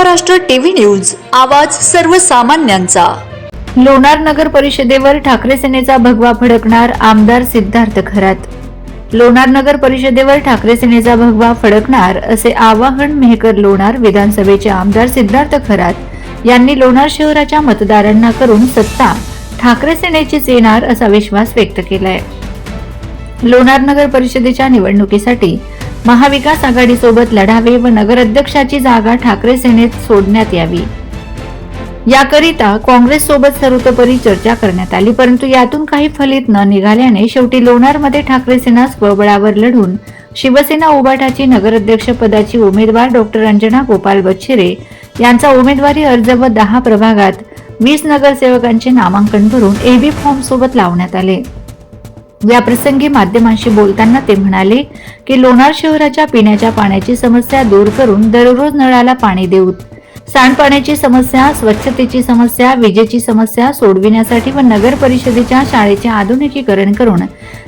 Maharashtra TV news आवाज सर्वसामान्यांचा. लोणार नगर परिषदेवर ठाकरे सेनेचा भगवा फडकणार आमदार सिद्धार्थ खरात. लोणार नगर परिषदेवर ठाकरे सेनेचा भगवा फडकणार असे आवाहन मेहकर लोणार विधानसभेचे आमदार सिद्धार्थ खरात यांनी लोणार शहराच्या मतदारांना करून सत्ता ठाकरे सेनेचीच येणार असा विश्वास व्यक्त केलाय. लोणार नगर परिषदेच्या निवडणुकीसाठी महाविकास आघाडीसोबत लढावे व नगराध्यक्षाची जागा ठाकरे सेनेत सोडण्यात यावी. याकरिता काँग्रेस सोबत सर्वतोपरी चर्चा करण्यात आली परंतु यातून काही फलित न निघाल्याने शेवटी लोणारमध्ये ठाकरे सेना स्वबळावर लढून शिवसेना उबाटाची नगराध्यक्ष पदाची उमेदवार डॉक्टर अंजना गोपाल बच्छिरे यांचा उमेदवारी अर्ज व दहा प्रभागात वीस नगरसेवकांचे नामांकन भरून एबी फॉर्म सोबत लावण्यात आले. या प्रसंगी माध्यमांशी बोलताना ते म्हणाले की लोणार शहराच्या पिण्याच्या पाण्याची समस्या दूर करून दररोज नळाला पाणी देऊ सांडपाण्याची समस्या स्वच्छतेची समस्या विजेची समस्या सोडविण्यासाठी व नगर परिषदेच्या शाळेचे आधुनिकीकरण करून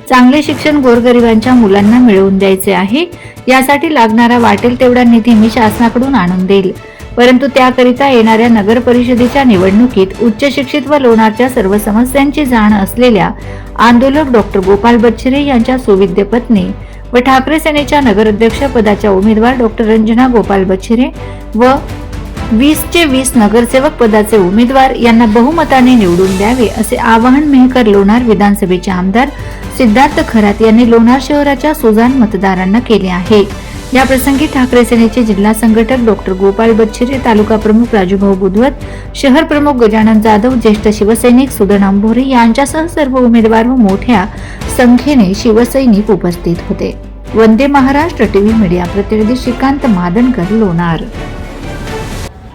चांगले शिक्षण गोरगरिबांच्या मुलांना मिळवून द्यायचे आहे. यासाठी लागणारा वाटेल तेवढा निधी मी शासनाकडून आणून देईल. परंतु त्याकरिता येणाऱ्या नगर परिषदेच्या निवडणुकीत उच्च शिक्षित व लोणारच्या सर्व समस्यांची जाण असलेल्या आंदोलक डॉक्टर गोपाल बच्छिरे यांच्या सुविद्य पत्नी व ठाकरे सेनेच्या नगराध्यक्ष पदाच्या उमेदवार डॉक्टर रंजना गोपाल बच्छिरे व वीसचे वीस नगरसेवक पदाचे उमेदवार यांना बहुमताने निवडून द्यावे असे आवाहन मेहकर लोणार विधानसभेचे आमदार सिद्धार्थ खरात यांनी लोणार शहराच्या सुजान मतदारांना केले आहे. या प्रसंगी ठाकरे सेनेचे जिल्हा संघटक डॉक्टर गोपाल बच्छिरे तालुका प्रमुख राजूभाऊ बुधवत शहर प्रमुख गजानन जाधव ज्येष्ठ शिवसैनिक सुदन आंभोरे यांच्यासह सर्व उमेदवार व मोठ्या संख्येने शिवसैनिक उपस्थित होते. वंदे महाराष्ट्र टीव्ही मीडिया प्रतिनिधी श्रीकांत मादनकर लोणार.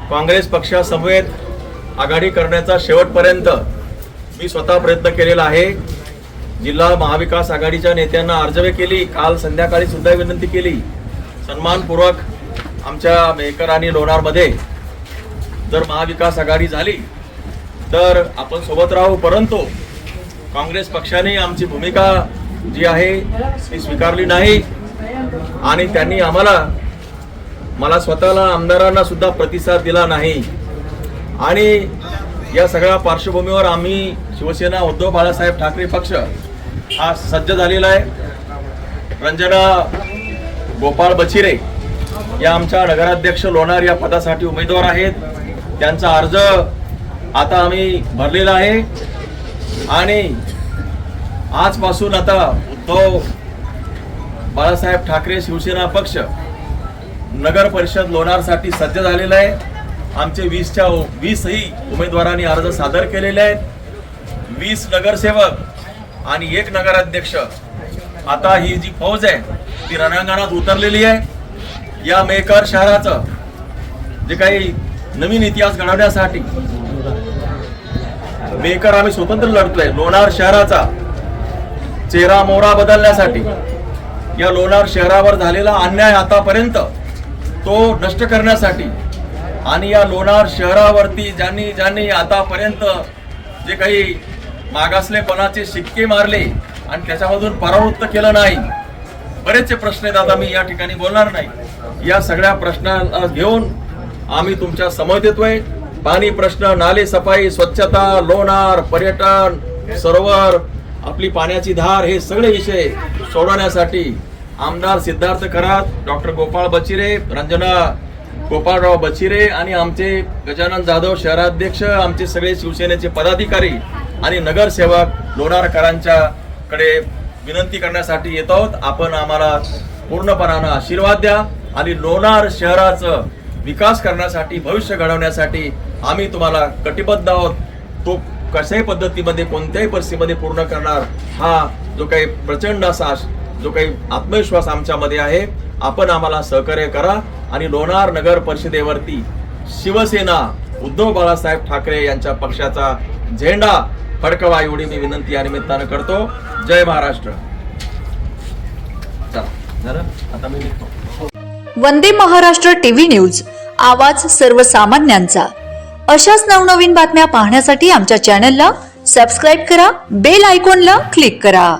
काँग्रेस पक्षासमवेत आघाडी करण्याचा शेवटपर्यंत मी स्वतः प्रयत्न केलेला आहे. जिल्हा महाविकास आघाडीच्या नेत्यांना अर्जवे केली काल संध्याकाळी सुद्धा विनंती केली. सन्मानपूर्वक आमच्या मेहकर आणि लोणारमध्ये जर महाविकास आघाडी झाली तर आपण सोबत राहू परंतु काँग्रेस पक्षाने आमची भूमिका जी आहे ती स्वीकारली नाही. आणि त्यांनी आम्हाला मला स्वतःला आमदारांना सुद्धा प्रतिसाद दिला नाही. आणि या सगळ्या पार्श्वभूमीवर आम्ही शिवसेना उद्धव बाळासाहेब ठाकरे पक्ष हा सज्ज झालेला आहे. रंजना गोपाळ बचिरे या आमच्या नगराध्यक्ष लोणार या पदासाठी उमेदवार आहेत. त्यांचा अर्ज आता आम्ही भरलेला आहे. आणि आजपासून आता उद्धव बाळासाहेब ठाकरे शिवसेना पक्ष नगर परिषद लोणारसाठी सज्ज झालेला आहे. आमचे वीसच्या वीसही उमेदवारांनी अर्ज सादर केलेले आहेत. वीस नगरसेवक आणि एक नगराध्यक्ष आता ही जी फौज आहे ती रणांगणात उतरलेली आहे. या मेकर शहराचं जे काही नवीन इतिहास घडवण्यासाठी मेकर आम्ही स्वतंत्र लढतोय. लोणार शहराचा चेहरा मोहरा बदलण्यासाठी. या लोणार शहरावर झालेला अन्याय आतापर्यंत तो नष्ट करण्यासाठी आणि या लोणार शहरावरती ज्यांनी ज्यांनी आतापर्यंत जे काही मागासलेपणाचे शिक्के मारले आणि त्याच्यामधून परावृत्त केलं नाही. बरेचसे प्रश्न आहेत आता मी या ठिकाणी बोलणार नाही. या सगळ्या प्रश्नांना घेऊन आम्ही तुमच्यासमोर येतोय पाणी प्रश्न नाले सफाई स्वच्छता लोणार पर्यटन सरोवर आपली पाण्याची धार हे सगळे विषय सोडवण्यासाठी आमदार सिद्धार्थ खरात डॉक्टर गोपाळ बचिरे रंजना गोपाळराव बचिरे आणि आमचे गजानन जाधव शहराध्यक्ष आमचे सगळे शिवसेनेचे पदाधिकारी आणि नगरसेवक लोणारकरांच्या कडे विनंती करण्यासाठी येत आहोत. आपण आम्हाला पूर्णपणानं आशीर्वाद द्या आणि लोणार शहराचं विकास करण्यासाठी भविष्य घडवण्यासाठी आम्ही तुम्हाला कटिबद्ध आहोत. तो कशाही पद्धतीमध्ये कोणत्याही परिस्थितीमध्ये पूर्ण करणार हा जो काही प्रचंड असा जो काही आत्मविश्वास आमच्यामध्ये आहे आपण आम्हाला सहकार्य करा आणि लोणार नगर परिषदेवरती शिवसेना उद्धव बाळासाहेब ठाकरे यांच्या पक्षाचा झेंडा फडकवा एवढी मी विनंती या निमित्तानं करतो. जय महाराष्ट्र. आता मी निघतो. वंदे महाराष्ट्र टीव्ही न्यूज आवाज सर्वसामान्यांचा. अशाच नवनवीन बातम्या पाहण्यासाठी आमच्या चॅनलला सबस्क्राईब करा बेल आयकॉनला क्लिक करा.